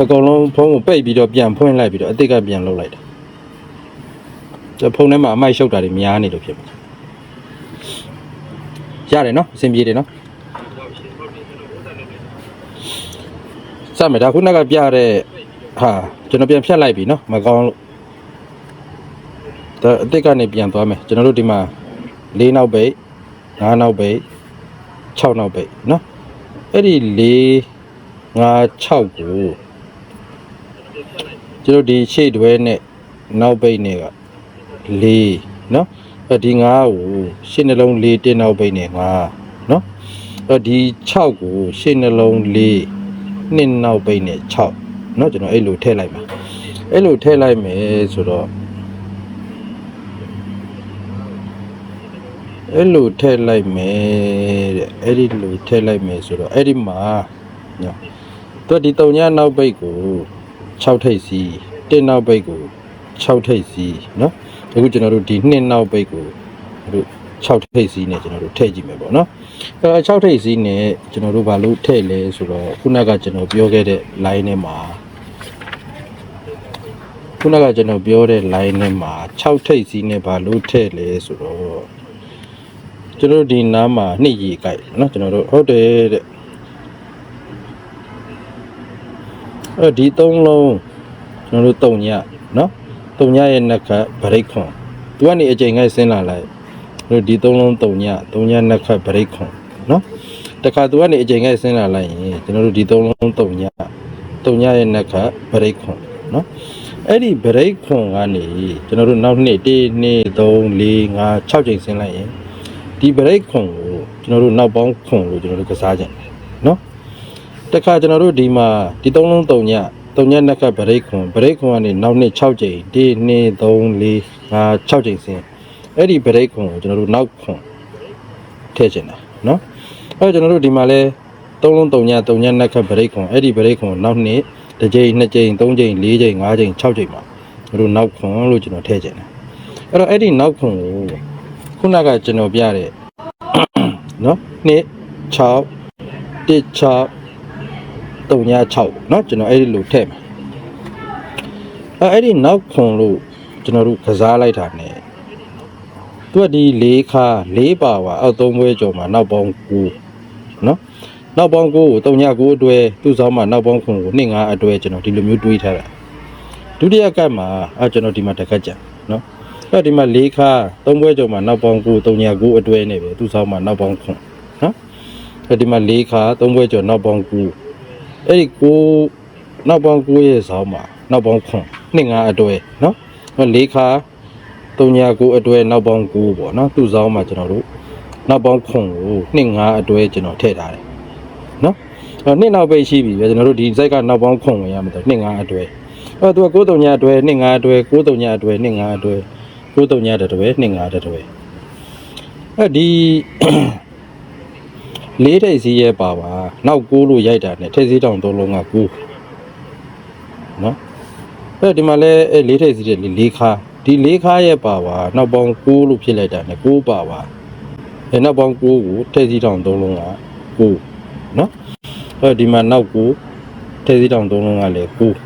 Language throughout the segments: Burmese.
အကုန်လုံးဖုန်းကိုပိတ်ပြီးတော့ပြန်ဖွင့်လိုက်ပြီးတော့အစ်စ်ကပြန်လုပ်လိုက်တာကျဖုန်းထဲမှာအမိုက်ရှုပ်တာတွေများနေလို့ဖြစ်မှာရတယ်နော်အဆင်ပြေတယ်နော်စမယ်ဒါခုနကပြတဲ့ဟာကျွန်တော်ပြန်ဖြတ်လိုက်ပြီနော်မကောင်းလို့ဒါအစ်စ်ကနေပြန်သွားမယ်ကျွန်တော်တို့ဒီမှာ၄နောက်ပိတ်၅နောက်ပိတ်6နောက်ပိတ်နော်အဲ့ဒီ၄၅6ကို ကျွန်တော်ဒီရှေ့တွဲနဲ့နောက်ပိတ်နဲ့က၄เนาะအဲဒီ9ကိုရှေ့နှလုံး၄တင်းနောက်ပိတ်နဲ့9เนาะအဲဒီ6ကိုရှေ့နှလုံး၄နှစ်နောက်ပိတ်နဲ့6เนาะကျွန်တော်အဲ့လိုထည့်လိုက်ပါအဲ့လိုထည့်လိုက်မယ်ဆိုတော့အဲ့လိုထည့်လိုက်မယ်တဲ့အဲ့ဒီလိုထည့်လိုက်မယ်ဆိုတော့အဲ့ဒီမှာညသူဒီတုံညာနောက်ပိတ်ကို 6ထိပ်စီ1နောက်ပိတ်ကို6ထိပ်စီเนาะအခုကျွန်တော်တို့ဒီ2နောက်ပိတ်ကိုတို့6ထိပ်စီနဲ့ကျွန်တော်တို့ထည့်ကြည့်မယ်ပေါ့เนาะအဲ6ထိပ်စီနဲ့ကျွန်တော်တို့ဘာလို့ထည့်လဲဆိုတော့ခုနကကျွန်တော်ပြောခဲ့တဲ့ line ထဲမှာခုနကကျွန်တော်ပြောတဲ့ line ထဲမှာ6ထိပ်စီနဲ့ဘာလို့ထည့်လဲဆိုတော့ကျွန်တော်တို့ဒီနားမှာနှစ်ရီကြိုက်เนาะကျွန်တော်တို့ဟုတ်တယ်တဲ့ အဲ့ဒီသုံးလုံးကျွန်တော်တို့တုံညနော်တုံညရဲ့နက်ခတ်ဗရိတ်ခွန်သူကနေအချိန်ငိုက်ဆင်းလာလိုက်တို့ဒီသုံးလုံးတုံညတုံညနက်ခတ်ဗရိတ်ခွန်နော်တခါသူကနေအချိန်ငိုက်ဆင်းလာလိုက်ရင်ကျွန်တော်တို့ဒီသုံးလုံးတုံညတုံညရဲ့နက်ခတ်ဗရိတ်ခွန်နော်အဲ့ဒီဗရိတ်ခွန်ကနေကျွန်တော်တို့နောက်နှစ်1 2 3 4 5 6ချိန်ဆင်းလိုက်ရင်ဒီဗရိတ်ခွန်ကိုကျွန်တော်တို့နောက်ပေါင်းခွန်လို့ကျွန်တော်တို့ကစားကြတယ်နော် တခါကျွန်တော်တို့ဒီမှာဒီသုံးလုံးတုံညတုံညနက်ကဗရိတ်ခွန်ဗရိတ်ခွန်ကနေနောက်နှစ်6ကြိမ်ဒီ2 3 4 5 6ကြိမ်ဆင်းအဲ့ဒီဗရိတ်ခွန်ကိုကျွန်တော်တို့နောက်ခွန်ထည့်ချင်တာเนาะအဲ့တော့ကျွန်တော်တို့ဒီမှာလဲသုံးလုံးတုံညတုံညနက်ကဗရိတ်ခွန်အဲ့ဒီဗရိတ်ခွန်ကိုနောက်နှစ်တစ်ကြိမ်နှစ်ကြိမ်သုံးကြိမ်လေးကြိမ်ငါးကြိမ်6ကြိမ်မှာကျွန်တော်တို့နောက်ခွန်လို့ကျွန်တော်ထည့်ချင်တယ်အဲ့တော့အဲ့ဒီနောက်ခွန်ကိုခုနကကျွန်တော်ပြတဲ့ เนาะ2 6 1 6 396เนาะကျွန်တော်အဲ့ဒီလိုထည့်မယ်အဲအဲ့ဒီနောက်ခွန်လို့ကျွန်တော်တို့ကစားလိုက်တာ ਨੇ သူကဒီ၄ခါ၄ပါဝါအောက်သုံးပွဲကျော်မှာနောက်ပေါင်း9เนาะနောက်ပေါင်း9ကို396အတွဲသူ့ဆောင်မှာနောက်ပေါင်းခွန်ကို25အတွဲကျွန်တော်ဒီလိုမျိုးတွေးထားတာဒုတိယကတ်မှာအဲကျွန်တော်ဒီမှာတစ်ခတ်ကြံเนาะအဲ့ဒီမှာ၄ခါသုံးပွဲကျော်မှာနောက်ပေါင်း9 396အတွဲနေပဲသူ့ဆောင်မှာနောက်ပေါင်းခွန်เนาะအဲ့ဒီမှာ၄ခါသုံးပွဲကျော်နောက်ပေါင်း9 အဲ့ဒီကိုနောက်ပေါင်း9ရဲ့ဇောင်းမှာနောက်ပေါင်းခွန်နှစ်ငါအတွဲเนาะ၄ခါ3ညာ9အတွဲနောက်ပေါင်း9ပေါ့เนาะသူ့ဇောင်းမှာကျွန်တော်တို့နောက်ပေါင်းခွန်ကိုနှစ်ငါအတွဲကျွန်တော်ထည့်ထားတယ်เนาะအဲ့နှစ်နောက်ပိတ်ရှိပြီပဲကျွန်တော်တို့ဒီစိုက်ကနောက်ပေါင်းခွန်ဝင်ရမှာတော့နှစ်ငါအတွဲအဲ့တော့သူက9 3ညာအတွဲနှစ်ငါအတွဲ9 3ညာအတွဲနှစ်ငါအတွဲ9 3ညာအတွဲနှစ်ငါအတွဲအဲ့ဒီ လေးထိပ်စီးရဲပါပါနောက်ကိုးလို့ရိုက်တာနဲ့ထိပ်စီးတောင်သုံးလုံးကကိုးနော်အဲ့ဒီမှာလဲအဲ့လေးထိပ်စီးတဲ့လေးခါဒီလေးခါရဲ့ပါပါနောက်ပေါင်းကိုးလို့ဖြစ်လိုက်တာနဲ့ကိုးပါပါအဲ့နောက်ပေါင်းကိုးကိုထိပ်စီးတောင်သုံးလုံးကကိုးနော်အဲ့ဒီမှာနောက်ကိုးထိပ်စီးတောင်သုံးလုံးကလည်းကိုး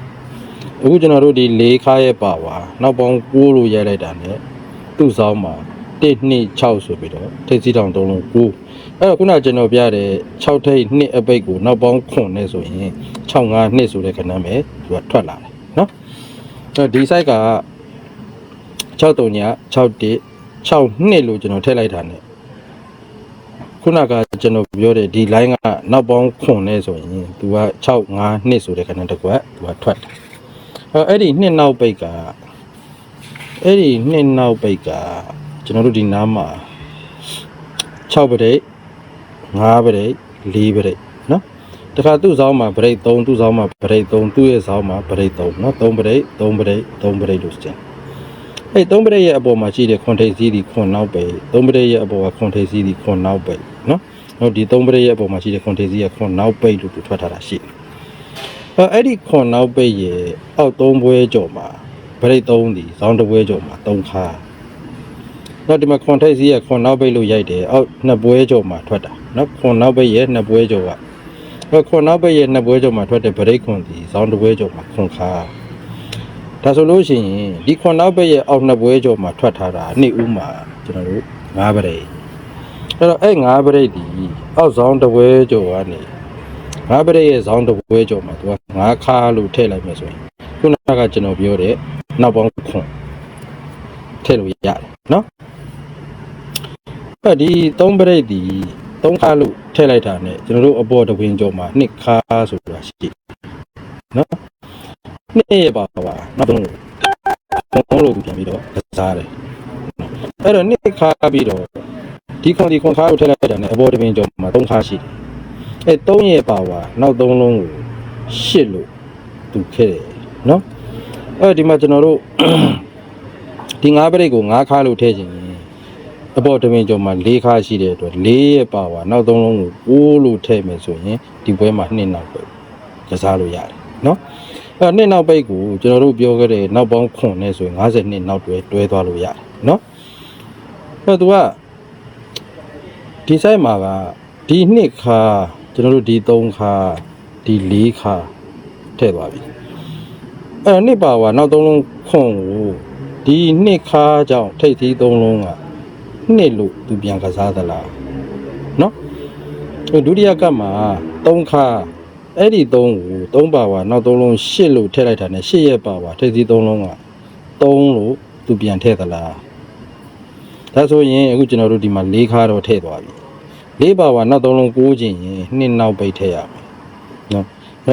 အခုကျွန်တော်တို့ဒီလေးခါရဲ့ပါပါနောက်ပေါင်းကိုးလို့ရိုက်လိုက်တာနဲ့သူ့ဆောင်မှာ1 2 6ဆိုပြီးတော့ထိပ်စီးတောင်သုံးလုံးကိုး အဲ့တော့ခုနကကျွန်တော်ပြတဲ့6ထိပ်နှစ်အပိတ်ကိုနောက်ပေါင်းခွန်နဲ့ဆိုရင်6 5နှစ်ဆိုတဲ့ခဏပဲသူကထွက်လာတယ်နော်အဲ့တော့ဒီ site က6 3ည6 1 6နှစ်လို့ကျွန်တော်ထည့်လိုက်တာ ਨੇ ခုနကကျွန်တော်ပြောတဲ့ဒီ line ကနောက်ပေါင်းခွန်နဲ့ဆိုရင်သူက6 5နှစ်ဆိုတဲ့ခဏတစ်ကွက်သူကထွက်တယ်အဲ့အဲ့ဒီနှစ်နောက်ပိတ်ကအဲ့ဒီနှစ်နောက်ပိတ်ကကျွန်တော်တို့ဒီနားမှာ6ပရိတ် 5ဗရိတ်4ဗရိတ်နော်တခါသူ့ဆောင်မှာဗရိတ်3သူ့ဆောင်မှာဗရိတ်3သူ့ရဲ့ဆောင်မှာဗရိတ်3နော်3ဗရိတ်3ဗရိတ်3ဗရိတ်လို့ကျင်အဲ့3ဗရိတ်ရဲ့အပေါ်မှာရှိတဲ့ခွန်ထိပ်စည်းဒီခွန်နောက်ပဲ3ဗရိတ်ရဲ့အပေါ်ကခွန်ထိပ်စည်းဒီခွန်နောက်ပဲနော်နော်ဒီ3ဗရိတ်ရဲ့အပေါ်မှာရှိတဲ့ခွန်ထိပ်စည်းရဲ့ခွန်နောက်ပဲလို့သူထွက်ထားတာရှိတယ်အဲ့အဲ့ဒီခွန်နောက်ပဲရဲ့အောက်3ဘွဲကြော်မှာဗရိတ်3ဒီဇောင်းတစ်ဘွဲကြော်မှာ3ခါတော့ဒီမှာခွန်ထိပ်စည်းရဲ့ခွန်နောက်ပဲလို့ရိုက်တယ်အောက်နှစ်ဘွဲကြော်မှာထွက်တာ နော်ခွန်နောက်ပိတ်ရဲ့နှစ်ပွဲကျော်ကအဲခွန်နောက်ဘက်ရဲ့နှစ်ပွဲကြောင့်မှာထွက်တဲ့ဗရိတ်ခွန်ဒီဇောင်းတစ်ပွဲကြောင့်မှာခွန်ခါဒါဆိုလို့ရှိရင်ဒီခွန်နောက်ဘက်ရဲ့အောက်နှစ်ပွဲကြောင့်မှာထွက်ထားတာနှစ်ဦးမှာကျွန်တော်တို့ငါးဗရိတ်အဲ့တော့အဲ့ငါးဗရိတ်ဒီအောက်ဇောင်းတစ်ပွဲကြောင့်ကနေငါးဗရိတ်ရဲ့ဇောင်းတစ်ပွဲကြောင့်မှာသူကငါးခါလို့ထည့်လိုက်မယ်ဆိုရင်ခုနကကျွန်တော်ပြောတဲ့နောက်ပေါင်းခွန်ထည့်လို့ရတယ်နော်အဲ့ဒီသုံးပရိတ်ဒီ သုံးခါလို့ထည့်လိုက်တာ ਨੇ ကျွန်တော်တို့အပေါ်တဝင်းကျော်မှာနှစ်ခါဆိုတာရှိတယ်နော်နှစ်ရပါပါနောက်တော့ဘုံလို့ပြန်ပြီးတော့ကစားတယ်အဲ့တော့နှစ်ခါပြီးတော့ဒီခွန်ဒီခွန်ခါကိုထည့်လိုက်တာ ਨੇ အပေါ်တဝင်းကျော်မှာသုံးခါရှိတယ်အဲ့သုံးရပါပါနောက်သုံးလုံးကိုရှစ်လို့သူခဲ့တယ်နော်အဲ့ဒီမှာကျွန်တော်တို့ဒီငါးပရိတ်ကိုငါးခါလို့ထည့်ခြင်း အပေါ်တမင်ကျော်မှာ၄ခါရှိတဲ့အတွက်၄ရဲ့ပါဝါနောက်သုံးလုံးကို6လို့ထည့်မယ်ဆိုရင်ဒီပွဲမှာနှစ်နောက်ပဲကစားလို့ရတယ်နော်အဲ့နှစ်နောက်ပိတ်ကိုကျွန်တော်တို့ပြောခဲ့တဲ့နောက်ပေါင်းခွန်နဲ့ဆိုရင်50နှစ်နောက်တွဲတွဲသွားလို့ရတယ်နော်အဲ့တော့ तू ကဒီဆိုင်မှာကဒီနှစ်ခါကျွန်တော်တို့ဒီ3ခါဒီ4ခါထည့်သွားပြီအဲ့တော့နှစ်ပါဝါနောက်သုံးလုံးခွန်ကိုဒီနှစ်ခါကြောင့်ထိတ်သီးသုံးလုံးက နှစ်လို့သူပြန်ကစားသလားနော်ဒုတိယကပ်မှာ3ခါအဲ့ဒီ3ကို3ပါဝါနောက်3လုံး8လို့ထည့်လိုက်တာ ਨੇ 8ရဲ့ပါဝါထည့်စီ3လုံးက3လို့သူပြန်ထည့်သလားဒါဆိုရင်အခုကျွန်တော်တို့ဒီမှာ၄ခါတော့ထည့်သွားပြီ၄ပါဝါနောက်3လုံး6ကျင်ရင်နှစ်နောက်ပိတ်ထည့်ရမယ်နော်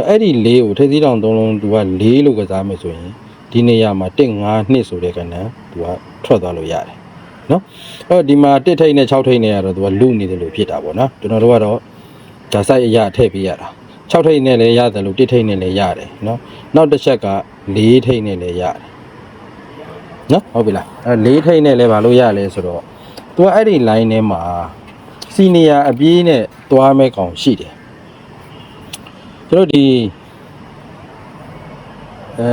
အဲ့ဒီ၄ကိုထည့်စီတောင်3လုံးသူက၄လို့ကစားမယ်ဆိုရင်ဒီနေရာမှာ1 5 2ဆိုတဲ့ကဏ္ဍသူကထွက်သွားလို့ရတယ် နော်အဲ့တော့ဒီမှာတစ်ထိတ်နဲ့6ထိတ်နဲ့ကတော့သူကလူနေတယ်လို့ဖြစ်တာပေါ့နော်ကျွန်တော်တို့ကတော့ဒါဆိုင်အရာထည့်ပေးရတာ6ထိတ်နဲ့လည်းရတယ်လို့တစ်ထိတ်နဲ့လည်းရတယ်နော်နောက်တစ်ချက်က4ထိတ်နဲ့လည်းရတယ်နော်ဟုတ်ပြီလားအဲ4ထိတ်နဲ့လည်းမလို့ရလဲဆိုတော့သူကအဲ့ဒီ line ထဲမှာစီနီယာအပြေးနဲ့သွားမဲ့ကောင်ရှိတယ်ကျွန်တော်ဒီအဲ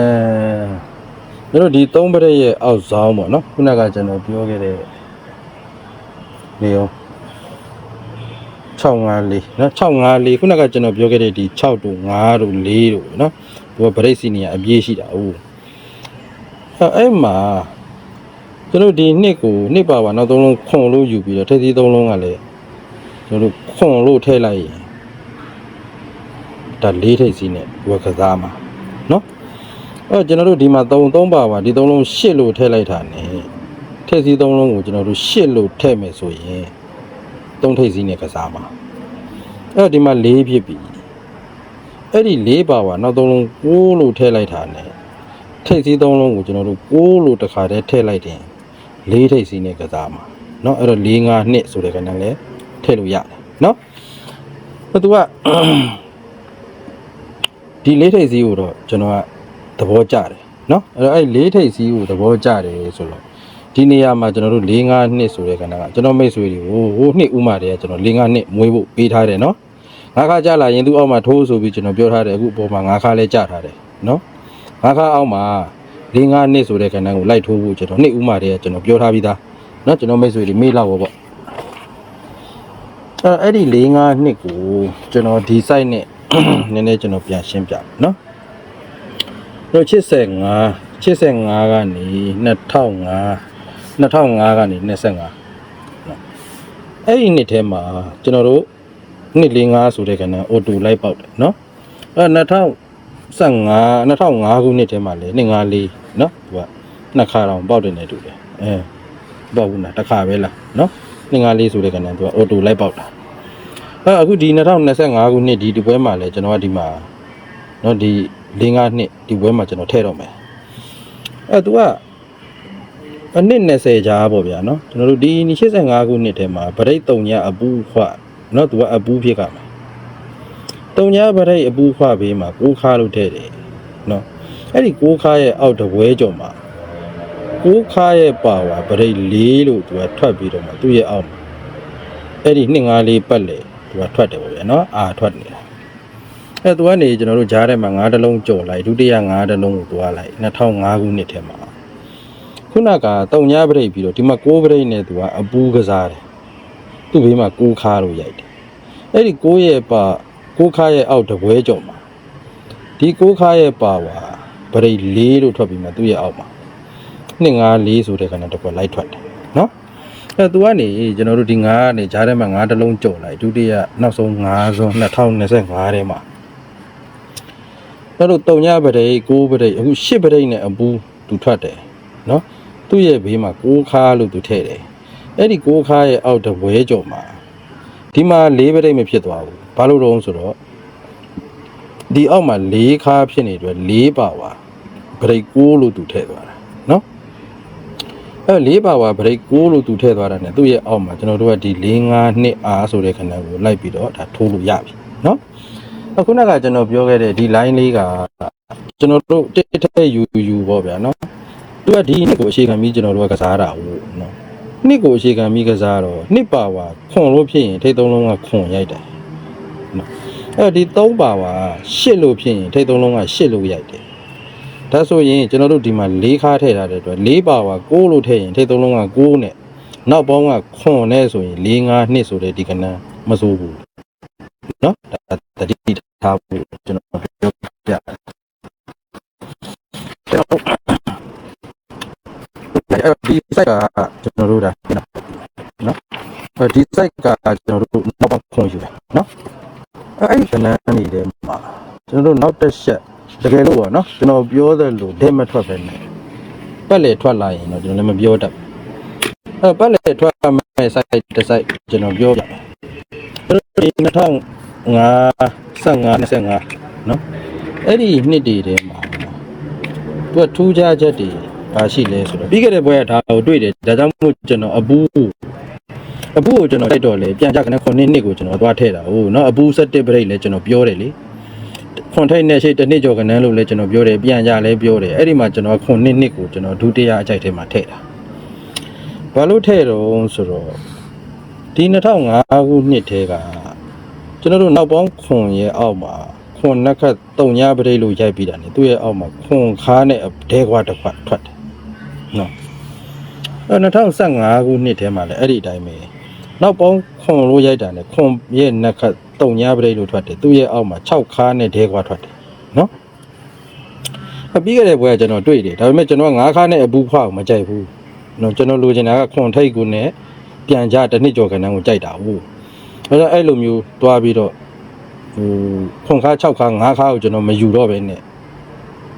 ကျွန်တော်ဒီ3ပရက်ရဲ့အောက်ဆောင်ပေါ့နော်ခုနကကျွန်တော်ပြောခဲ့တဲ့နေရော654နော်654ခုနကကျွန်တော်ပြောခဲ့တဲ့ဒီ6တို့5တို့4တို့နော်သူကဗရိတ်စီနီယာအပြေးရှိတာဟုတ်အဲအဲ့မှာကျွန်တော်ဒီနှစ်ကိုနှစ်ပါပါနောက်သုံးလုံးခွန်လို့ယူပြီးတော့ထက်သီးသုံးလုံးကလည်းကျွန်တော်ခွန်လို့ထည့်လိုက်ရင်ဒါလေးထိပ်စီးနဲ့ဝက်ကစားမှာနော် အဲ့တော့ကျွန်တော်တို့ဒီမှာ3 3ပါပါဒီ3လုံး8လို့ထည့်လိုက်တာ ਨੇ ထည့်စီ3လုံးကိုကျွန်တော်တို့8လို့ထည့်မယ်ဆိုရင်3ထိပ်စီနဲ့ကစားမှာအဲ့တော့ဒီမှာ4ဖြစ်ပြီအဲ့ဒီ4ပါပါနောက်3လုံး6လို့ထည့်လိုက်တာ ਨੇ ထိပ်စီ3လုံးကိုကျွန်တော်တို့6လို့တစ်ခါတည်းထည့်လိုက်တယ်4ထိပ်စီနဲ့ကစားမှာเนาะအဲ့တော့4 5နှစ်ဆိုတဲ့ကဏ္ဍလည်းထည့်လို့ရတယ်เนาะအဲ့သူက ဒီ4ထိပ်စီကိုတော့ကျွန်တော်က သဘောကျတယ်เนาะအဲ့တော့အဲ့လေးထိပ်စီးကိုသဘောကျတယ်ဆိုတော့ဒီနေရာမှာကျွန်တော်တို့၄၅နှစ်ဆိုတဲ့ကဏ္ဍကကျွန်တော်မိတ်ဆွေတွေကိုဟိုနှစ်ဥမာတည်းကကျွန်တော်၄၅နှစ်မွေးဖို့ပေးထားတယ်เนาะငါးခါကြလာရင်သူ့အောက်မှာထိုးဆိုပြီးကျွန်တော်ပြောထားတယ်အခုအပေါ်မှာငါးခါလဲကြထားတယ်เนาะငါးခါအောက်မှာ၄၅နှစ်ဆိုတဲ့ကဏ္ဍကိုလိုက်ထိုးဖို့ကျွန်တော်နှစ်ဥမာတည်းကကျွန်တော်ပြောထားပြီးသားเนาะကျွန်တော်မိတ်ဆွေတွေမေးလောက်ပါပေါ့အဲ့အဲ့ဒီ၄၅နှစ်ကိုကျွန်တော်ဒီ site နဲ့ နည်းနည်းကျွန်တော်ပြန်ရှင်းပြမယ်เนาะ တို့85 85ကနေ2005 2005ကနေ25နော်အဲ့ဒီနှစ်ထဲမှာကျွန်တော်တို့နှစ်45ဆိုတဲ့ကဏ္ဍအော်တိုလိုက်ပေါက်တယ်နော်အဲ့2015 2005ခုနှစ်ထဲမှာလေ254နော်သူကနှစ်ခါတောင်ပေါက်တယ်နေတူတယ်အဲပေါက်ဘူးလားတစ်ခါပဲလားနော်254ဆိုတဲ့ကဏ္ဍသူကအော်တိုလိုက်ပေါက်တာအဲ့အခုဒီ2025ခုနှစ်ဒီဒီပွဲမှာလေကျွန်တော်ကဒီမှာနော်ဒီ ၄၅နှစ်ဒီပွဲမှာကျွန်တော်ထည့်တော့မယ်အဲသူကအနှစ်20ကြာပေါ့ဗျာနော်ကျွန်တော်တို့ဒီ85ခုနှစ်ထဲမှာဗရိတ်တုံညာအပူခွနော်သူကအပူဖြစ်ကမယ်တုံညာဗရိတ်အပူခွဘေးမှာကိုးခါလို့ထည့်တယ်နော်အဲ့ဒီကိုးခါရဲ့အောက်တပွဲကြော်မှာကိုးခါရဲ့ပါဝါဗရိတ်၄လို့သူကထွက်ပြီးတော့မှသူ့ရဲ့အောက်မှာအဲ့ဒီ254ပတ်လေသူကထွက်တယ်ပေါ့ဗျာနော်အာထွက်နေတာ အဲသူကနေကျွန်တော်တို့ဂျားထဲမှာ၅တလုံးကြော်လိုက်ဒုတိယ၅တလုံးကိုသွားလိုက်2005ခုနှစ်ထဲမှာခုနကတုံညာပရိတ်ပြီးတော့ဒီမှာ6ပရိတ်နဲ့သူကအပူးကစားတယ်သူ့ဘေးမှာ6ခါလို့ရိုက်တယ်အဲ့ဒီ6ရဲ့ပါကိုးခါရဲ့အောက်တပွဲကြော်မှာဒီကိုးခါရဲ့ပါဝါပရိတ်၄လို့ထွက်ပြီးမှသူ့ရဲ့အောက်မှာနှစ်၅၄ဆိုတဲ့ခဏတစ်ပွဲလိုက်ထွက်တယ်နော်အဲသူကနေကျွန်တော်တို့ဒီ၅ကနေဂျားထဲမှာ၅တလုံးကြော်လိုက်ဒုတိယနောက်ဆုံး၅ဆုံး2025ထဲမှာ ကျွန်တော်တို့၃ညပရိတ်၉ပရိတ်အခု၈ပရိတ်နဲ့အပူသူထွက်တယ်နော်သူ့ရဲ့ဘေးမှာ၉ခါလို့သူထည့်တယ်အဲ့ဒီ၉ခါရဲ့အောက်တဝဲကြော်မှာဒီမှာ၄ပရိတ်မဖြစ်သွားဘူးဘာလို့တော့ဆိုတော့ဒီအောက်မှာ၄ခါဖြစ်နေတယ်၄ပါဝါဘရိတ်၉လို့သူထည့်သွားတာနော်အဲ၄ပါဝါဘရိတ်၉လို့သူထည့်သွားတာ ਨੇ သူ့ရဲ့အောက်မှာကျွန်တော်တို့ကဒီ၄၅နှစ်အားဆိုတဲ့ခဏကိုလိုက်ပြီးတော့ဒါထိုးလို့ရပြီနော် အခုနကကျွန်တော်ပြောခဲ့တဲ့ဒီ line လေးကကျွန်တော်တို့တစ်ထက်ယူယူပေါ့ဗျာနော်သူကဒီနှစ်ကိုအခြေခံပြီးကျွန်တော်တို့ကကစားတာဟုတ်နော်နှစ်ကိုအခြေခံပြီးကစားတော့နှစ်ပါဝါခွန်လို့ဖြစ်ရင်ထိတ်သုံးလုံးကခွန်ရိုက်တယ်နော်အဲ့ဒီ3ပါဝါ8လို့ဖြစ်ရင်ထိတ်သုံးလုံးက8လို့ရိုက်တယ်ဒါဆိုရင်ကျွန်တော်တို့ဒီမှာ၄ခါထည့်ထားတဲ့အတွက်၄ပါဝါ6လို့ထည့်ရင်ထိတ်သုံးလုံးက6နဲ့နောက်ပေါင်းက9နဲ့ဆိုရင်4 5 2ဆိုတဲ့ဒီကဏ္ဍမစိုးဘူး နော်ဒါတတိထားဖို့ကျွန်တော်ပြောပြအဲဒီစိုက်ကကျွန်တော်တို့ဒါနော်အဲဒီစိုက်ကကျွန်တော်တို့နောက်ပေါင်းခွန်ယူတယ်နော်အဲ့ဒီကနန်းနေတဲ့မှာကျွန်တော်တို့နောက်တစ်ချက်တကယ်လို့ပေါ့နော်ကျွန်တော်ပြောသလိုဒဲမထွက်ပဲနဲ့ပတ်လေထွက်လာရင်တော့ကျွန်တော်လည်းမပြောတတ်ဘူးအဲ့ပတ်လေထွက်မဲ့ site တစ် site ကျွန်တော်ပြောပြမယ်ကျွန်တော်2005 25နော်အဲ့ဒီနှစ်တည်းထဲမှာသူကထူးခြားချက်တွေပါရှိလဲဆိုတော့ပြီးခဲ့တဲ့ဘွဲကဒါကိုတွေ့တယ်ဒါကြောင့်မို့ကျွန်တော်အပူအပူကိုကျွန်တော်တိုက်တော့လေပြန်ကြခဏ9နှစ်ကိုကျွန်တော်သွားထည့်တာဟုတ်နော်အပူ7 break လဲကျွန်တော်ပြောတယ်လေခွန်ထိုက်နဲ့ရှိတစ်နှစ်ကျော်ကနန်းလို့လဲကျွန်တော်ပြောတယ်ပြန်ကြလဲပြောတယ်အဲ့ဒီမှာကျွန်တော်9နှစ်နှစ်ကိုကျွန်တော်ဒုတိယအကြိုက်ထဲမှာထည့်တာဘာလို့ထည့်တော့ဆိုတော့ဒီ2005ခုနှစ်ထဲက ကျွန်တော်တို့နောက်ပေါင်းခွန်ရဲ့အောက်မှာခွန်နှက်ခတ်တုံညာပရိတ်လို့ရိုက်ပြီးတာ ਨੇ သူ့ရဲ့အောက်မှာခွန်ခါနဲ့ဒဲခွာတစ်ခွတ်ထွက်တယ်နော်အဲ2015ခုနှစ်ထဲမှာလည်းအဲ့ဒီအတိုင်းပဲနောက်ပေါင်းခွန်လို့ရိုက်တာ ਨੇ ခွန်ရဲ့နှက်ခတ်တုံညာပရိတ်လို့ထွက်တယ်သူ့ရဲ့အောက်မှာ6ခါနဲ့ဒဲခွာထွက်တယ်နော်အပြီးခဲ့တဲ့ဘွဲကကျွန်တော်တွေ့တယ်ဒါပေမဲ့ကျွန်တော်9ခါနဲ့အပူခွာကိုမကြိုက်ဘူးနော်ကျွန်တော်လိုချင်တာကခွန်ထိတ်ကိုနဲ့ပြန်ကြတစ်နှစ်ကျော်ခန်းကိုကြိုက်တာဟုတ် အဲတော့အဲ့လိုမျိုးတွားပြီးတော့ဟိုခွန်ခါ6ခါ9ခါကိုကျွန်တော်မယူတော့ပဲနဲ့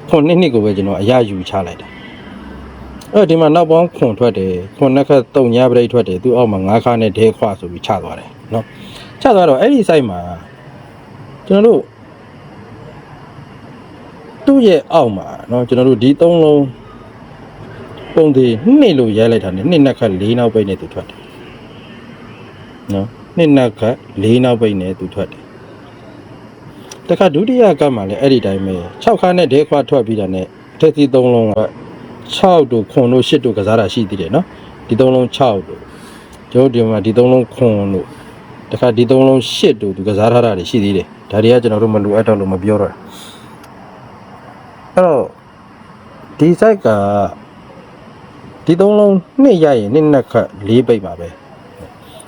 ခွန်နှစ်နှစ်ကိုပဲကျွန်တော်အရယူချလိုက်တာအဲ့ဒီမှာနောက်ပေါင်းခွန်ထွက်တယ်ခွန်နှစ်ခါတုံညာပရိတ်ထွက်တယ်သူအောက်မှာ9ခါနဲ့ဒဲခွာဆိုပြီးချသွားတယ်နော်ချသွားတော့အဲ့ဒီ site မှာကျွန်တော်တို့သူ့ရဲ့အောက်မှာเนาะကျွန်တော်တို့ဒီသုံးလုံးပုံသေးနှစ်လို့ရဲလိုက်တာနဲ့နှစ်နှစ်ခတ်၄နောက်ပိတ်နဲ့သူထွက်တယ်နော် နှစ်နှစ်ခတ်၄နောက်ပိတ်နဲ့သူထွက်တယ်တခါဒုတိယကပ်မှာလည်းအဲ့ဒီတိုင်းပဲ6ခါနဲ့ဒဲခွာထွက်ပြီးတာနဲ့အထက်စီ၃လုံးက6တို့ခွန်တို့8တို့ကစားတာရှိသေးတယ်နော်ဒီ၃လုံး6တို့ကျွန်တော်ဒီမှာဒီ၃လုံးခွန်တို့တခါဒီ၃လုံး8တို့သူကစားထားတာတွေရှိသေးတယ်ဒါတွေကကျွန်တော်တို့မလိုအပ်တော့လို့မပြောတော့တာအဲ့တော့ဒီ site ကဒီသုံးလုံးနှစ်ရိုက်ရင်နှစ်နှစ်ခတ်၄ပိတ်ပါပဲ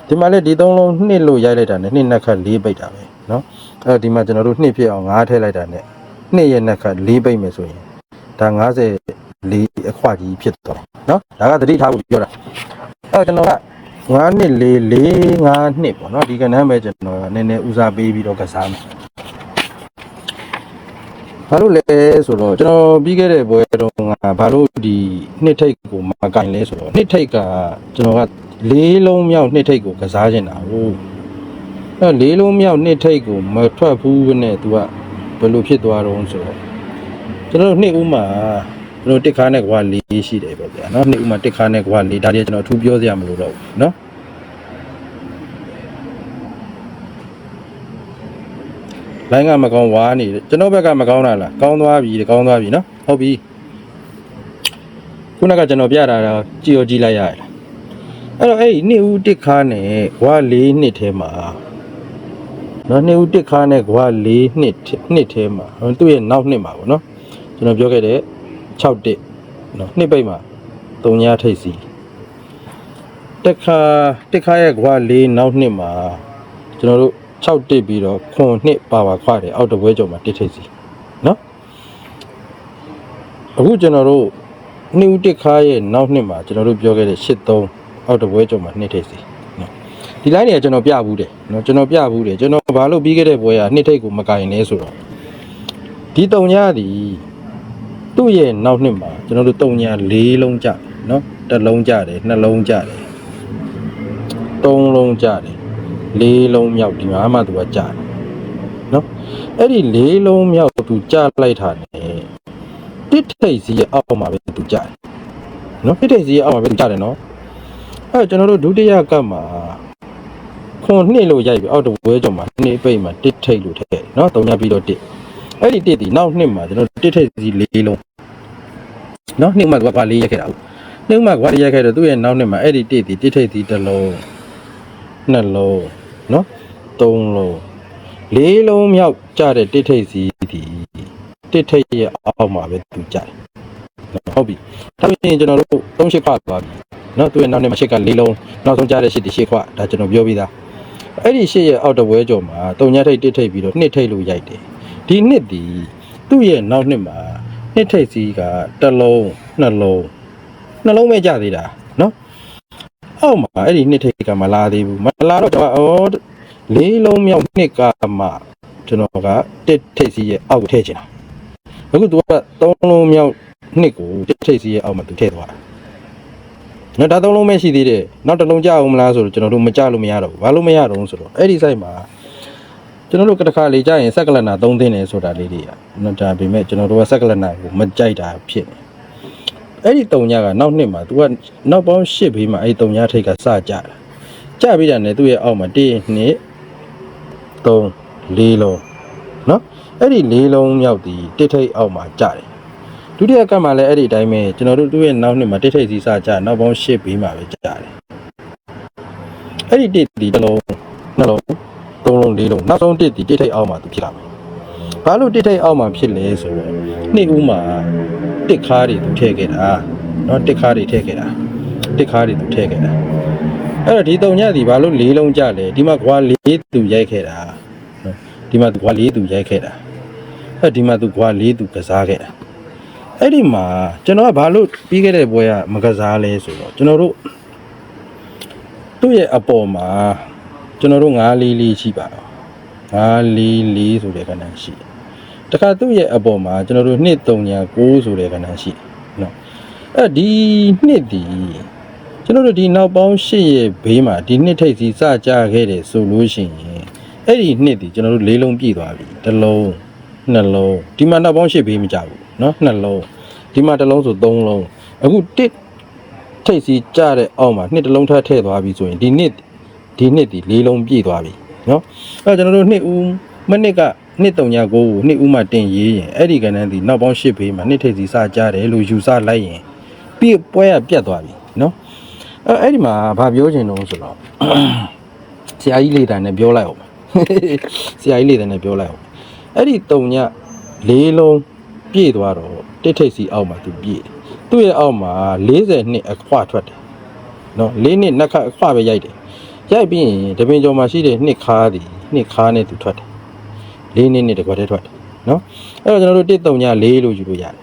ဒီမှာလည်းဒီသုံးလုံးနှစ်လို့ရိုက်လိုက်တာနဲ့နှစ်နှစ်ခတ်၄ပိတ်တာပဲเนาะအဲ့တော့ဒီမှာကျွန်တော်တို့နှစ်ဖြစ်အောင်၅ထည့်လိုက်တာနဲ့နှစ်ရဲ့နှစ်ခတ်၄ပိတ်မယ်ဆိုရင်ဒါ90လေးအခွကြီးဖြစ်သွားတယ်เนาะဒါကသတိထားဖို့ပြောတာအဲ့တော့ကျွန်တော်က9နှစ်လေး၄5နှစ်ပေါ့เนาะဒီကနန်းပဲကျွန်တော်ကနည်းနည်းဦးစားပေးပြီးတော့ကစားမယ်ဘာလို့လဲဆိုတော့ကျွန်တော်ပြီးခဲ့တဲ့ဘွဲတော့ကဘာလို့ဒီနှစ်ထိတ်ကိုမကင်လဲဆိုတော့နှစ်ထိတ်ကကျွန်တော်က လေးလုံးမြောက်နှစ်ထိတ်ကိုကစားချင်တာဟုတ်အဲလေးလုံးမြောက်နှစ်ထိတ်ကိုမထွက်ဘူးနဲ့ तू ကဘယ်လိုဖြစ်သွားတော့ဆိုတော့ကျွန်တော်တို့နှစ်ဦးမှာကျွန်တော်တစ်ခါနဲ့ကွာလေးရှိတယ်ပေါ့ဗျာเนาะနှစ်ဦးမှာတစ်ခါနဲ့ကွာလေးဒါတည်းကျွန်တော်အထူးပြောစရာမလိုတော့ဘူးเนาะလိုင်းကမကောင်းဝါနေတယ်ကျွန်တော်ဘက်ကမကောင်းတာလားကောင်းသွားပြီကောင်းသွားပြီเนาะဟုတ်ပြီခုနကကျွန်တော်ပြတာတော့ကြည်ရောကြည့်လိုက်ရရလား အဲ့တော့အဲ့ဒီနှစ်ဦးတစ်ခါနဲ့ဝါလေးနှစ်ထဲမှာနော်နှစ်ဦးတစ်ခါနဲ့ဝါလေးနှစ်နှစ်ထဲမှာသူ့ရဲ့နောက်နှစ်မှာပေါ့နော်ကျွန်တော်ပြောခဲ့တဲ့6တစ်နော်နှစ်ပိတ်မှာ3ညထိပ်စီတစ်ခါတစ်ခါရဲ့ဝါလေးနောက်နှစ်မှာကျွန်တော်တို့6တစ်ပြီးတော့ခွန်နှစ်ပါပါခွာတယ်အောက်တပွဲကျော်မှာတစ်ထိပ်စီနော်အခုကျွန်တော်တို့နှိဦးတစ်ခါရဲ့နောက်နှစ်မှာကျွန်တော်တို့ပြောခဲ့တဲ့83 အောက်တပွဲကျော်မှာနှစ်ထိပ်စီနော်ဒီ line တွေကကျွန်တော်ပြဘူးတယ်နော်ကျွန်တော်ပြဘူးတယ်ကျွန်တော်ဘာလို့ပြီးခဲ့တဲ့ပွဲကနှစ်ထိပ်ကိုမကင်လဲဆိုတော့ဒီတုံညာသည်သူ့ရဲ့နောက်နှစ်မှာကျွန်တော်တို့တုံညာ၄လုံးကြတယ်နော်တစ်လုံးကြတယ်နှလုံးကြတယ်သုံးလုံးကြတယ်လေးလုံးမြောက်ဒီမှာမှသူကကြာတယ်နော်အဲ့ဒီလေးလုံးမြောက်သူကြာလိုက်တာ ਨੇ တစ်ထိပ်စီရဲ့အောက်မှာပဲသူကြာတယ်နော်တစ်ထိပ်စီရဲ့အောက်မှာပဲသူကြာတယ်နော် အဲ့တော့ကျွန်တော်တို့ဒုတိယကပ်မှာခွန်နှစ်လို့ရိုက်ပြီးအောက်တဝဲကျော်မှာနှစ်ပိတ်မှာတစ်ထိပ်လို့ထည့်တယ်နော်တုံညာပြီးတော့တစ်အဲ့ဒီတစ်ဒီနောက်နှစ်မှာကျွန်တော်တို့တစ်ထိပ်စီလေးလုံးနော်နှစ်မှာသူကဘာလေးရိုက်ခဲ့တာဟုတ်နှစ်မှာကဘာလေးရိုက်ခဲ့တော့သူ့ရဲ့နောက်နှစ်မှာအဲ့ဒီတစ်ဒီတစ်ထိပ်စီတစ်လုံးနှလုံးနော်သုံးလုံးလေးလုံးမြောက်ကြတဲ့တစ်ထိပ်စီဒီတစ်ထိပ်ရဲ့အောက်မှာပဲသူကြတယ်နော်ဟုတ်ပြီဒါပြင်ကျွန်တော်တို့သုံးရှစ်ခွပါပြီ နော်သူရဲ့နောက်နေ့မှာရှစ်ကလေးလုံးနောက်ဆုံးကြတဲ့ရှစ်ဒီရှစ်ခွဒါကျွန်တော်ပြောပြီးသားအဲ့ဒီရှစ်ရဲ့အောက်တပွဲကျော်မှာတုံညထိပ်တစ်ထိပ်ပြီးတော့နှစ်ထိပ်လို့ရိုက်တယ်ဒီနှစ်ဒီသူ့ရဲ့နောက်နှစ်မှာနှစ်ထိပ်စီကတစ်လုံးနှလုံးနှလုံးပဲကြသေးတာနော်အောက်မှာအဲ့ဒီနှစ်ထိပ်ကမလာသေးဘူးမလာတော့ကျွန်တော်ဩလေးလုံးမြောက်နှစ်ကမှကျွန်တော်ကတစ်ထိပ်စီရဲ့အောက်ကိုထည့်ချင်တာအခုသူကသုံးလုံးမြောက်နှစ်ကိုတစ်ထိပ်စီရဲ့အောက်မှာသူထည့်သွားတာ နော်ဒါသုံးလုံးပဲရှိသေးတယ်နောက်တစ်လုံးကြအောင်မလားဆိုတော့ကျွန်တော်တို့မကြလို့မရတော့ဘူးဘာလို့မရတော့ဆိုတော့အဲ့ဒီ site မှာကျွန်တော်တို့ကတစ်ခါလေကြာရင်စက်ကလနာသုံးသင်းတယ်ဆိုတာလေးတွေကနော်ဒါပေမဲ့ကျွန်တော်တို့ကစက်ကလနာကိုမကြိုက်တာဖြစ်နေအဲ့ဒီတုံညာကနောက်နှစ်မှာ तू ကနောက်ပေါင်း၈ဘေးမှာအဲ့ဒီတုံညာထိတ်ကစကြတာကြပြီးတာနဲ့သူ့ရဲ့အောက်မှာ1 2 3 4လုံးနော်အဲ့ဒီ၄လုံးမြောက်ဒီတစ်ထိတ်အောက်မှာကြတယ် ဒုတိယကပ်မှာလည်းအဲ့ဒီအတိုင်းပဲကျွန်တော်တို့သူ့ရဲ့နောက်နှစ်မှာတစ်ထိတ်စီစကြနောက်ပေါင်း၈ဘေးမှာပဲကြတယ်အဲ့ဒီတစ်ဒီတစ်လုံးနှလုံးသုံးလုံးလေးလုံးနောက်ဆုံးတစ်ဒီတစ်ထိတ်အောက်မှာသူဖြစ်လာမယ်ဘာလို့တစ်ထိတ်အောက်မှာဖြစ်လဲဆိုတော့နှစ်ဦးမှာ တစ်ခါးတွေသူထည့်ခဲ့တာเนาะတစ်ခါးတွေထည့်ခဲ့တာတစ်ခါးတွေသူထည့်ခဲ့တာအဲ့တော့ဒီတုံညစီဘာလို့လေးလုံးကြလဲဒီမှာကွာလေးသူရိုက်ခဲ့တာเนาะဒီမှာသူကွာလေးသူရိုက်ခဲ့တာအဲ့ဒီမှာသူကွာလေးသူကစားခဲ့တာ အဲ့ဒီမှာကျွန်တော်ကဘာလို့ပြီးခဲ့တဲ့ပွဲကမကစားလဲဆိုတော့ကျွန်တော်တို့သူ့ရဲ့အပေါ်မှာကျွန်တော်တို့944ရှိပါတော့944ဆိုတဲ့ကဏ္ဍရှိတယ်တခါသူ့ရဲ့အပေါ်မှာကျွန်တော်တို့နှစ်3.9ဆိုတဲ့ကဏ္ဍရှိနော်အဲ့ဒီနှစ်ဒီကျွန်တော်တို့ဒီနောက်ပေါင်း8ရဲ့ဘေးမှာဒီနှစ်ထိပ်စီစကြခဲ့တယ်ဆိုလို့ရှိရင်အဲ့ဒီနှစ်ဒီကျွန်တော်တို့လေးလုံးပြည့်သွားပြီတစ်လုံးနှလုံးဒီမှာနောက်ပေါင်း8ဘေးမကြဘူး နော်နှစ်လုံးဒီမှာတစ်လုံးဆိုသုံးလုံးအခုတစ်ထိပ်စီကြတဲ့အောက်မှာနှစ်တစ်လုံးထပ်ထည့်သွားပြီဆိုရင်ဒီနှစ်ဒီနှစ်ဒီလေးလုံးပြည့်သွားပြီနော်အဲ့တော့ကျွန်တော်တို့နှစ်ဦးမနစ်ကနှစ်တုံညာကိုနှစ်ဦးမှတင်ရေးရင်အဲ့ဒီကဏ္ဍဒီနောက်ပေါင်း၈ဘေးမှာနှစ်ထိပ်စီစကြတယ်လို့ယူဆလိုက်ရင်ပြည့်ပွဲကပြတ်သွားပြီနော်အဲ့အဲ့ဒီမှာဘာပြောချင်တော့ဆိုတော့ဆရာကြီးလေးတန်နဲ့ပြောလိုက်အောင်ဆရာကြီးလေးတန်နဲ့ပြောလိုက်အောင်အဲ့ဒီတုံညလေးလုံး ပြည့်သွားတော့တစ်ထိပ်စီအောက်မှာသူပြည့်တယ်သူ့ရဲ့အောက်မှာ40နှစ်အခွထွက်တယ်နော်၄နှစ်နှစ်ခါအခွပဲရိုက်တယ်ရိုက်ပြီးရင်တပင်ကျော်မှာရှိတဲ့နှစ်ခါးဒီနှစ်ခါးနဲ့သူထွက်တယ်လေးနှစ်နှစ်တကွက်တည်းထွက်တယ်နော်အဲ့တော့ကျွန်တော်တို့တစ်တုံညာလေးလို့ယူလို့ရတယ်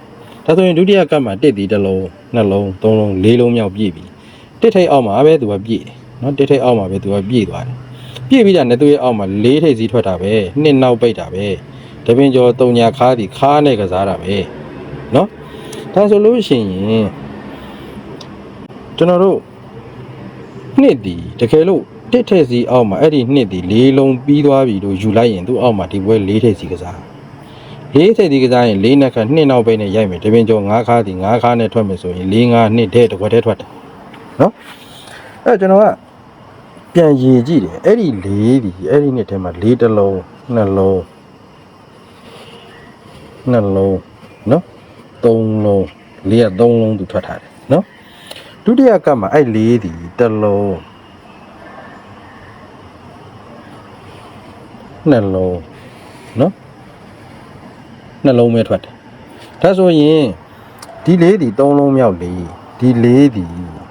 ဒါဆိုရင်ဒုတိယကပ်မှာတစ်ဒီတစ်လုံးနှစ်လုံးသုံးလုံးလေးလုံးမြောက်ပြည့်ပြီတစ်ထိပ်အောက်မှာပဲသူကပြည့်တယ်နော်တစ်ထိပ်အောက်မှာပဲသူကပြည့်သွားတယ်ပြည့်ပြီးတာနဲ့သူရဲ့အောက်မှာလေးထိပ်စီးထွက်တာပဲနှစ်နောက်ပိတ်တာပဲ တပင်ကျော်တုံညာခါးဒီခါးနဲ့ကစားတာပဲနော်ဒါဆိုလို့ရှိရင်ကျွန်တော်တို့နှစ်ဒီတကယ်လို့တစ်ထည့်စီအောက်မှာအဲ့ဒီနှစ်ဒီလေးလုံးပြီးသွားပြီလို့ယူလိုက်ရင်သူ့အောက်မှာဒီပွဲလေးထည့်စီကစားလေးထည့်စီကစားရင်လေးနှစ်ခါနှစ်နောက်ပိတ်နဲ့ရိုက်မယ်တပင်ကျော်၅ခါဒီ၅ခါနဲ့ထွက်မယ်ဆိုရင်လေး၅နှစ်တဲ့တစ်ခွက်တည်းထွက်တယ်နော်အဲ့ကျွန်တော်ကပြန်ရည်ကြည့်တယ်အဲ့ဒီလေးဒီအဲ့ဒီနှစ်ထဲမှာလေးတစ်လုံးနှစ်လုံး နှစ်လုံးနော်သုံးလုံးလေးကသုံးလုံးသူထွက်ထားတယ်နော်ဒုတိယကပ်မှာအဲ့လေးဒီတစ်လုံးနှလုံးနော်နှလုံးပဲထွက်တယ်ဒါဆိုရင်ဒီလေးဒီသုံးလုံးမြောက်လေးဒီလေးဒီ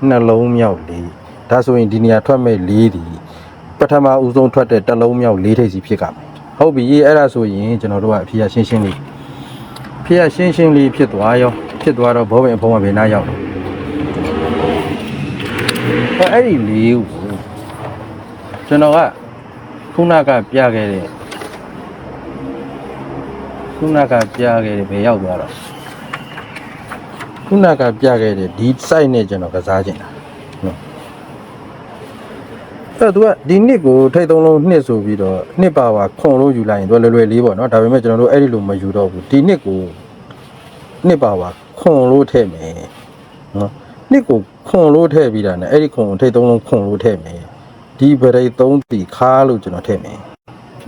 နှလုံးမြောက်လေးဒါဆိုရင်ဒီနေရာထွက်မဲ့လေးဒီပထမဦးဆုံးထွက်တဲ့တစ်လုံးမြောက်လေးထိပ်စီဖြစ်ကမယ်ဟုတ်ပြီအဲ့ဒါဆိုရင်ကျွန်တော်တို့ကအဖြေရရှင်းရှင်းလေးအ ဖြေရရှင်းရှင်းလေးဖြစ်သွားရောဖြစ်သွားတော့ဘောပင်အဖုံးကဘယ်နာရောက်လဲအဲ့အဲ့ဒီလေးကိုကျွန်တော်ကခုနကပြခဲ့တဲ့ခုနကပြခဲ့တဲ့ဘယ်ရောက်သွားတော့ခုနကပြခဲ့တဲ့ဒီ site နဲ့ကျွန်တော်ကစားချင်တာနော် အဲ့တော့ तू ကဒီနှစ်ကိုထိတ်သုံးလုံးနှစ်ဆိုပြီးတော့နှစ်ပါဝါခွန်လို့ယူလိုက်ရင် तू လွယ်လွယ်လေးပေါ့နော်ဒါပေမဲ့ကျွန်တော်တို့အဲ့ဒီလိုမယူတော့ဘူးဒီနှစ်ကိုနှစ်ပါဝါခွန်လို့ထည့်မယ်နော်နှစ်ကိုခွန်လို့ထည့်ပြီးတာ ਨੇ အဲ့ဒီခွန်ကိုထိတ်သုံးလုံးခွန်လို့ထည့်မယ်ဒီဗရိတ်သုံးတီခါလို့ကျွန်တော်ထည့်မယ်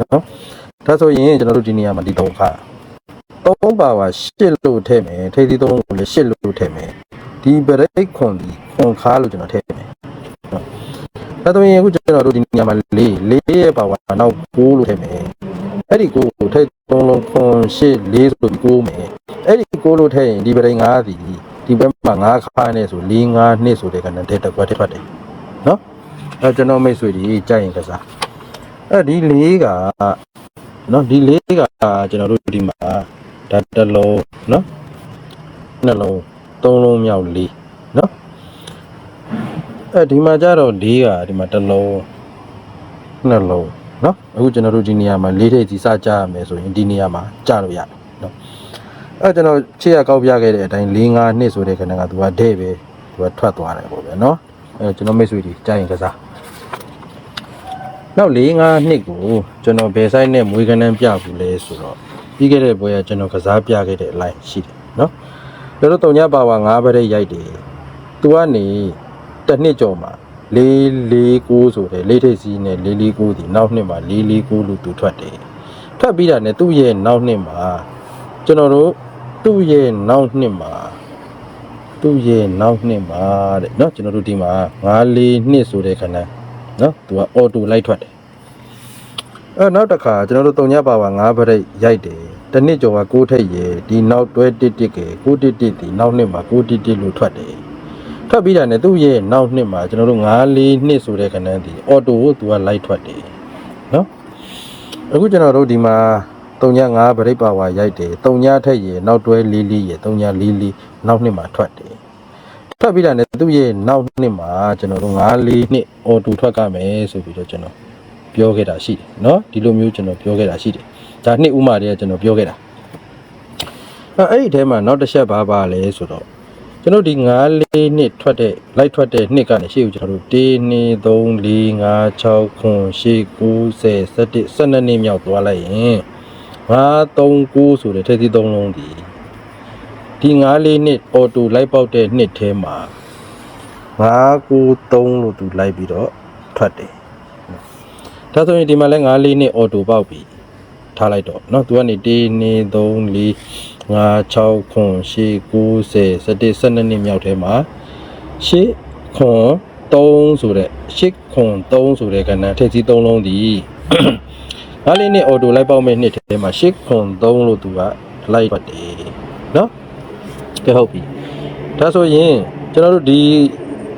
နော်ဒါဆိုရင်ကျွန်တော်တို့ဒီနေရာမှာဒီသုံးခါသုံးပါဝါရှစ်လို့ထည့်မယ်ထိတ်သီးသုံးလုံးကိုလည်းရှစ်လို့ထည့်မယ်ဒီဗရိတ်ခွန်ဒီခွန်ခါလို့ကျွန်တော်ထည့်မယ် ဒါဆိုရင်အခုကျွန်တော်တို့ဒီနေရာမှာ၄၄ရဲ့ပါဝါနောက်9လို့ထည့်မယ်အဲ့ဒီ9ကိုထည့်သုံးလုံးခွန်8 4ဆိုပြီး9မယ်အဲ့ဒီ9လို့ထည့်ရင်ဒီပရိ5ဒီဒီဘက်မှာ5ခါနဲ့ဆို4 5နှစ်ဆိုတဲ့ကဏ္ဍတဲ့တစ်ခွက်တစ်ထွက်တယ်နော်အဲ့ကျွန်တော်မိတ်ဆွေဒီကြိုက်ရင်ကစားအဲ့ဒီ၄ကနော်ဒီ၄ကကျွန်တော်တို့ဒီမှာဒါတစ်လုံးနော်နှလုံးသုံးလုံးမြောက်၄နော် အဲဒီမှာကြတော့၄ကဒီမှာတစ်လုံးနှလုံးเนาะအခုကျွန်တော်တို့ဒီနေရာမှာ၄ထိပ်စီစကြရမယ်ဆိုရင်ဒီနေရာမှာကြလို့ရတယ်เนาะအဲကျွန်တော်ခြေရကောက်ပြခဲ့တဲ့အတိုင်း၄၅နှစ်ဆိုတဲ့ခဏကသူကဒဲ့ပဲသူကထွက်သွားတယ်ပေါ့ဗျာเนาะအဲကျွန်တော်မိတ်ဆွေတွေကြားရင်ကစားနောက်၄၅နှစ်ကိုကျွန်တော်ဘယ်ဆိုင်နဲ့မွေးကနန်းပြဘူးလဲဆိုတော့ပြီးခဲ့တဲ့ဘွဲကကျွန်တော်ကစားပြခဲ့တဲ့အလိုက်ရှိတယ်เนาะတို့တို့တုံညပါဝါ၅ဘရက်ရိုက်တယ်သူကနေ တစ်နှစ်ကျော်မှာ449ဆိုတဲ့လေးထိပ်စီးနဲ့449ဒီနောက်နှစ်မှာ449လို့သူထွက်တယ်ထွက်ပြီးတာနဲ့သူ့ရဲ့နောက်နှစ်မှာကျွန်တော်တို့သူ့ရဲ့နောက်နှစ်မှာသူ့ရဲ့နောက်နှစ်မှာတဲ့เนาะကျွန်တော်တို့ဒီမှာ54နှစ်ဆိုတဲ့ခဏเนาะသူကအော်တိုလိုက်ထွက်တယ်အဲနောက်တစ်ခါကျွန်တော်တို့တုံညပါပါ9ဗရိတ်ရိုက်တယ်တစ်နှစ်ကျော်က6ထိပ်ရယ်ဒီနောက်တွဲတစ်တစ်က6တစ်တစ်ဒီနောက်နှစ်မှာ6တစ်တစ်လို့ထွက်တယ် ထွက်ပြီးတာနဲ့သူ့ရဲ့နောက်နှစ်မှာကျွန်တော်တို့9 4နှစ်ဆိုတဲ့ခဏန်းဒီအော်တိုကိုသူကလိုက်ထွက်တယ်နော်အခုကျွန်တော်တို့ဒီမှာ35ဗရိတ်ပါဝါရိုက်တယ်39ထက်ရယ်နောက်တွဲ4 4ရယ်39 4 4နောက်နှစ်မှာထွက်တယ်ထွက်ပြီးတာနဲ့သူ့ရဲ့နောက်နှစ်မှာကျွန်တော်တို့9 4နှစ်အော်တိုထွက်ကမယ်ဆိုပြီးတော့ကျွန်တော်ပြောခဲ့တာရှိတယ်နော်ဒီလိုမျိုးကျွန်တော်ပြောခဲ့တာရှိတယ်ဒါနှစ်ဥမာတည်းကကျွန်တော်ပြောခဲ့တာအဲ့အဲ့ဒီထဲမှာနောက်တစ်ချက်ဘာပါလဲဆိုတော့ ကျွန်တော်ဒီ9လေးနှစ်ထွက်တဲ့လိုက်ထွက်တဲ့နှစ်ကနေရှေ့ကိုကျွန်တော်တို့1 2 3 4 5 6 9 10 11 12နှစ်မြောက်သွားလိုက်ရင်9 3 9ဆိုတဲ့ထည့်သီး3လုံးဒီဒီ9လေးနှစ်အော်တိုလိုက်ပေါက်တဲ့နှစ်ထဲမှာ9 9 3လို့သူလိုက်ပြီးတော့ထွက်တယ်ဒါဆိုရင်ဒီမှာလဲ9လေးနှစ်အော်တိုပေါက်ပြီထားလိုက်တော့เนาะသူကနေ1 2 3 4 5 6ခွန်8 90 11 12နှစ်မြောက်ထဲမှာ8ခွန်3ဆိုတဲ့8ခွန်3ဆိုတဲ့ကဏ္ဍထည့်စည်း3လုံးဒီငါလေးနဲ့အော်တိုလိုက်ပေါက်မဲ့နှစ်ထဲမှာ8ခွန်3လို့သူကလိုက်ပတ်တယ်နော်ကဲဟုတ်ပြီဒါဆိုရင်ကျွန်တော်တို့ဒီ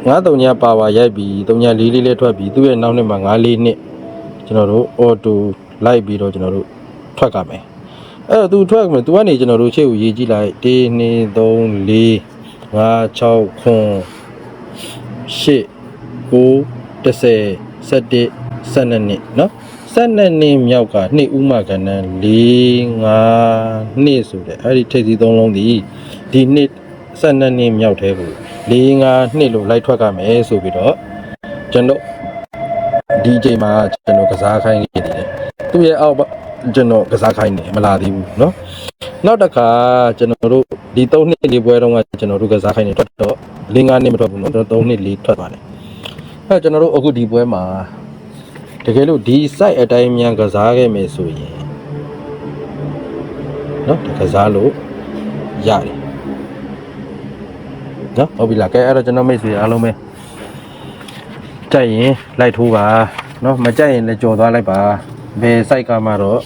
93ညပါဝါရိုက်ပြီး3ည4လေးလေးထွက်ပြီးသူ့ရဲ့နောက်နှစ်မှာ94နှစ်ကျွန်တော်တို့အော်တိုလိုက်ပြီးတော့ကျွန်တော်တို့ထွက်ကမယ် အဲ့တော့ तू ထွက်မယ် तू ကနေကျွန်တော်တို့ရှေ့ကိုရေးကြည့်လိုက်1 2 3 4 5 6ခွန်8 9 10 11 12နှစ်เนาะ12နှစ်မြောက်ကနှစ်ဥမကဏ္ဍ4 5နှစ်ဆိုတဲ့အဲ့ဒီထိပ်စီသုံးလုံးဒီဒီနှစ်12နှစ်မြောက်သေးကို4 5နှစ်လို့လိုက်ထွက်ကမယ်ဆိုပြီးတော့ကျွန်တော်ဒီအချိန်မှာကျွန်တော်ကစားခိုင်းနေတယ်သူ့ရဲ့အောက် ကျွန်တော်ကစားခိုင်းနေမလာသေးဘူးเนาะနောက်တစ်ခါကျွန်တော်တို့ဒီ3နှစ်လေးပွဲတုန်းကကျွန်တော်တို့ကစားခိုင်းနေတော့တော့၄၅နှစ်မထွက်ဘူးเนาะ3နှစ်လေးထွက်သွားတယ်အဲကျွန်တော်တို့အခုဒီပွဲမှာတကယ်လို့ဒီ site အတိုင်းမြန်ကစားခဲ့မယ်ဆိုရင်เนาะကစားလို့ရတယ်เนาะဟုတ်ပြီလားကဲအဲ့တော့ကျွန်တော်မိတ်ဆွေအားလုံးပဲကြိုက်ရင်လိုက်ထိုးပါเนาะမကြိုက်ရင်လည်းကြော်သွားလိုက်ပါ ဘယ် site ကမှတော့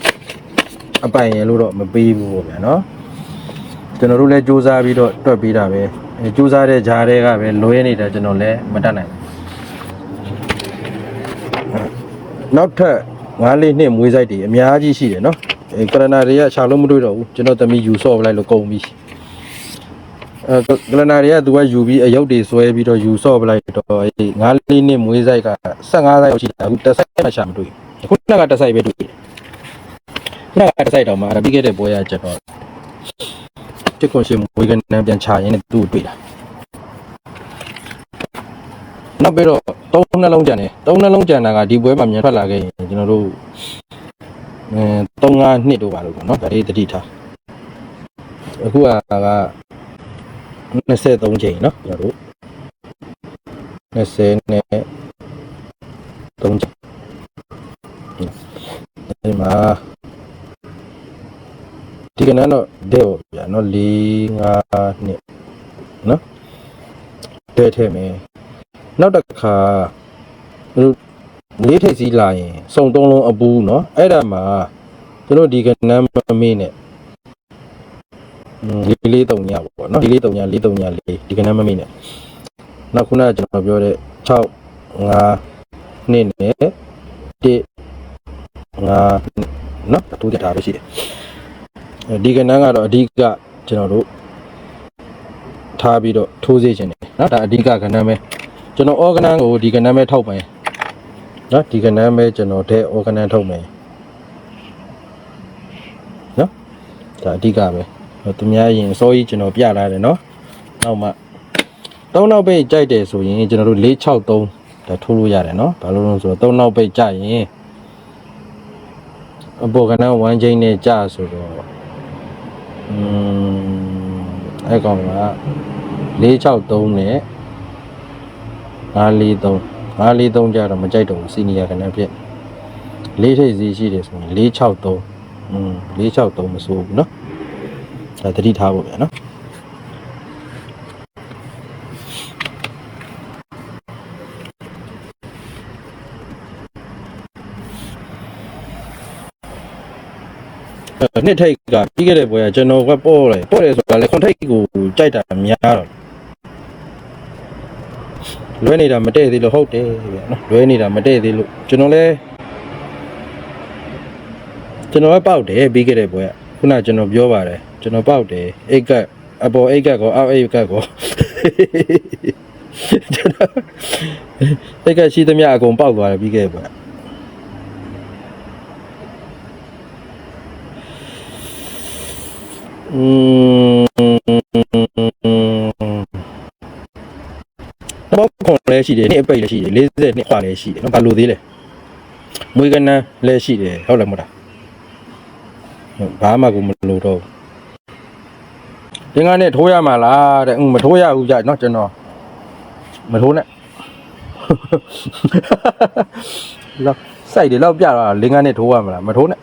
အပိုင်ရလို့တော့မပေးဘူးပေါ့ဗျာနော်ကျွန်တော်တို့လည်းစ조사ပြီးတော့တွက်ပေးတာပဲအဲစ조사တဲ့ဂျားတွေကပဲလွဲနေတာကျွန်တော်လည်းမတတ်နိုင်နောက်ထပ်ငါးလေးနှစ်မွေး site တွေအများကြီးရှိတယ်နော်အဲကရနာတွေကရှာလို့မတွေ့တော့ဘူးကျွန်တော်သမီးယူဆော့ပလိုက်လို့ကုန်ပြီအဲကလနာတွေကသူကယူပြီးအယုတ်တွေဆွဲပြီးတော့ယူဆော့ပလိုက်တော့အဲငါးလေးနှစ်မွေး site က15 site ရှိတာအခုတစ် site မှရှာမတွေ့ဘူး ခုနကတစ်ဆိုင်ပဲတွေ့တယ်ခုနကတစ်ဆိုင်တော့မှအဲ့ဒါပြီးခဲ့တဲ့ပွဲရချက်တော့တစ်ခွန်ရှင်မွေးကနေပြန်ချရင်းနဲ့သူ့ကိုတွေ့တာနောက်ပြီးတော့သုံးနှလုံးကြံတယ်သုံးနှလုံးကြံတာကဒီပွဲမှာမြန်ထွက်လာခဲ့ရင်ကျွန်တော်တို့အဲ3 5နှစ်တို့ပါလို့ပေါ့နော်ဒါလေးတတိထားအခုကက23ချိန်နော်ကျွန်တော်တို့20နဲ့3ချိန်ဒီမှာ င်တန်းတော့ဒဲ့ပေါ့ဗျာနော်4 5နှစ်နော်ဒဲ့ထဲမယ်နောက်တစ်ခါတို့လေးထိပ်စီးလာရင်စုံသုံးလုံးအပူးနော်အဲ့ဒါမှာကျွန်တော်ဒီကနန်းမမေးနဲ့လေးလေးတုံညပေါ့နော်လေးလေးတုံညလေးတုံညလေးဒီကနန်းမမေးနဲ့နောက်ခုနကကျွန်တော်ပြောတဲ့6 5နှစ်နဲ့1 5နော်တူတထားလို့ရှိတယ် ဒီကဏ္ဍကတော့အဓိကကျွန်တော်တို့ထားပြီးတော့ထိုးစေခြင်းတယ်နော်ဒါအဓိကကဏ္ဍပဲကျွန်တော် organ ကိုဒီကဏ္ဍပဲထောက်ပိုင်နော်ဒီကဏ္ဍပဲကျွန်တော်တဲ့ organ ထုတ်မယ်နော်ဒါအဓိကပဲသူများရင်အစိုးရကျွန်တော်ပြလာတယ်နော်နောက်မှ၃နောက်ပိတ်ကြိုက်တယ်ဆိုရင်ကျွန်တော်တို့463ဒါထိုးလို့ရတယ်နော်ဘာလို့လဲဆိုတော့၃နောက်ပိတ်ကြရင်အပေါ်ကဏ္ဍ1 chain နဲ့ကြဆိုတော့ အဲ့ကောင်က463နဲ့ 943 943ကြတော့မကြိုက်တော့ဘူးစီနီယာကနန်းဖြစ်လေးထိပ်စီးရှိတယ်ဆိုရင်463อืม463မဆိုးဘူးเนาะဒါတတိထားဖို့ဗျာเนาะ နှစ်ထိတ်ကပြီးခဲ့တဲ့ဘွယ်ကကျွန်တော်ကပို့တယ်ပို့တယ်ဆိုတာလေခွန်ထိတ်ကိုကြိုက်တာများတော့လွဲနေတာမတည့်သေးလို့ဟုတ်တယ်ဗျာနော်လွဲနေတာမတည့်သေးလို့ကျွန်တော်လဲကျွန်တော်ကပေါက်တယ်ပြီးခဲ့တဲ့ဘွဲကခုနကျွန်တော်ပြောပါတယ်ကျွန်တော်ပေါက်တယ်အိတ်ကတ်အပေါ်အိတ်ကတ်ကောအောက်အိတ်ကတ်ကောကျွန်တော်အိတ်ကတ်ရှိသမျှအကုန်ပေါက်သွားတယ်ပြီးခဲ့ တော့ခွန်လည်းရှိတယ်နှစ်အပိတ်လည်းရှိတယ်40နှစ်ခွာလည်းရှိတယ်နော်ဘာလို့သေးလဲမွေးကနန်းလည်းရှိတယ်ဟုတ်လားမဟုတ်လားဘာမှကိုမလို့တော့ဒီကနေ့ထိုးရမှာလားတဲ့မထိုးရဘူးကြနော်ကျွန်တော်မထိုးနဲ့လောက်စိုက်တယ်လောက်ပြတာလင်းကန်းနဲ့ထိုးရမှာလားမထိုးနဲ့